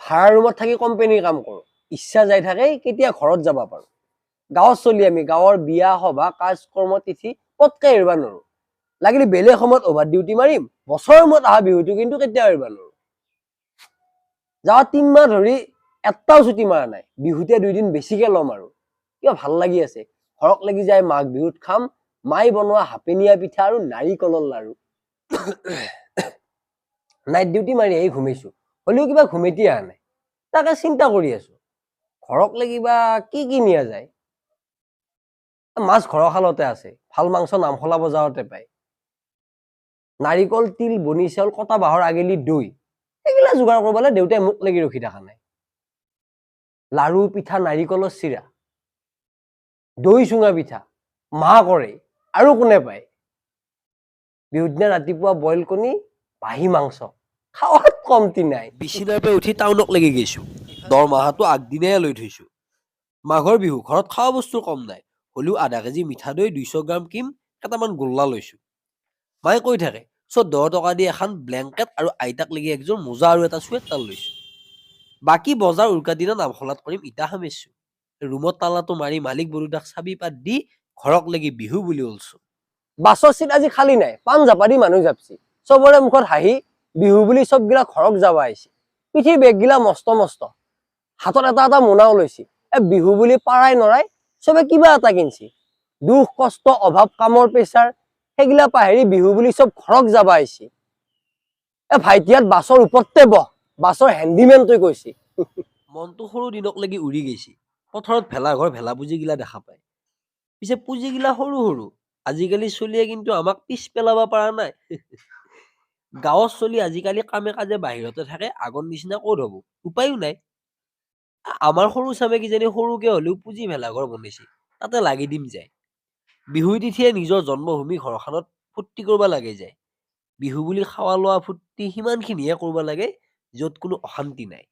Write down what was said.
ভাড়া ৰুমত থাকি কোম্পানীৰ কাম কৰোঁ। ইচ্ছা যাই থাকে কেতিয়া ঘৰত যাব পাৰোঁ। গাঁৱত চলি আমি গাঁৱৰ বিয়া সভা কাজ কৰ্ম তিথি পটকে এৰিব নোৱাৰোঁ। লাগিলে বেলেগ সময়ত অভাৰ ডিউটি মাৰিম বছৰৰ মূৰত অহা বিহুটো কিন্তু কেতিয়াও এৰিব নোৱাৰোঁ। যোৱা তিনমাহ ধৰি এটাও ছুটি মৰা নাই। বিহুতে দুইদিন বেছিকে ল'ম আৰু। কিবা ভাল লাগি আছে। ঘৰক লাগি যায় মাঘ বিহুত খাম মাই বনোৱা হাপেনীয়া পিঠা আৰু নাৰিকলৰ লাৰু। নাইট ডিউটি মাৰি আহি ঘুমাইছো হ'লেও কিবা ঘুমেটি অহা নাই। তাকে চিন্তা কৰি আছো ঘৰক লাগিবা কি কি নিয়া যায়? মাছ ঘৰৰ খালতে আছে ভাল মাংস নামখলা বজাৰতে পায়। নাৰিকল তিল বনি চাউল কটা বাঁহৰ আগেলি দৈ এইগিলা যোগাৰ কৰিবলৈ দেউতাই মোক লাগি ৰখি থকা নাই। লাৰু পিঠা নাৰিকলৰ চিৰা দৈ চুঙা পিঠা মা কৰে আৰু কোনে পায়? বিহুৰ দিনা ৰাতিপুৱা বইল কণী বাঁহী মাংস খাৱাত কমতি নাই। বিচনাৰ পৰা উঠি টাউনক লাগি গৈছো দৰমহাটো আগদিনাই লৈ থৈছো। মাঘৰ বিহু ঘৰত খোৱা বস্তু কম নাই। হ'লেও আধা কেজি মিঠা দৈ দুইশ গ্ৰাম কিম কেইটামান গোল্লা লৈছো। মায়ে কৈ থাকে চৈধ্য টকা দি এখন ব্লেংকেট আৰু আইতাক লাগি একযোৰ মোজা আৰু এটা চুৱেটাৰ লৈছো। বাকী বজাৰ উৰুকা দিনা নামখলাত কৰিম ইটা সামিছো। ৰুমত তালাটো মাৰি মালিক বৰুদাক চাবি পাত দি ঘৰক লাগি বিহু বুলি ওলছো। বাছৰ চিট আজি খালী নাই পাণ জাপাৰি মানুহ জাপছি চবৰে মুখত হাঁহি বিহু বুলি চবগিলা ঘৰক যাব আহিছে। পিঠিৰ বেগগিলা মস্ত মস্ত। হাতত এটা এটা মোনাও লৈছে। এ বিহু বুলি পাৰাই নৰাই চবে কিবা এটা কিনছি। দুখ কষ্ট অভাৱ কামৰ প্ৰেচাৰ সেইগিলা পাহেৰি বিহু বুলি চব ঘৰক যাব আহিছে। এ ভাইটিয়াত বাছৰ ওপৰতে বহ। বাছৰ হেণ্ডিমেনটোৱে কৈছে। মনটো সৰু দিনক লাগি উৰি গৈছে। পথাৰত ভেলাঘৰ ভেলা পুঁজিগিলা দেখা পায়। পিছে পুঁজিগিলা সৰু সৰু। আজিকালি চলিয়ে কিন্তু আমাক পিছ পেলাব পৰা নাই। গাঁৱত চলি আজিকালি কামে কাজে বাহিৰতে থাকে আগৰ নিচিনা ক'ত হ'ব? উপায়ো নাই। আমাৰ সৰু চামে কিজানি সৰুকে হ'লেও পুঁজি ভেলাঘৰ বনাইছে তাতে লাগি দিম যায়। বিহু তিথিয়ে নিজৰ জন্মভূমি ঘৰখনত ফূৰ্তি কৰিব লাগে যায়। বিহু বুলি খাৱা লোৱা ফূৰ্তি সিমানখিনিহে কৰিব লাগে য'ত কোনো অশান্তি নাই।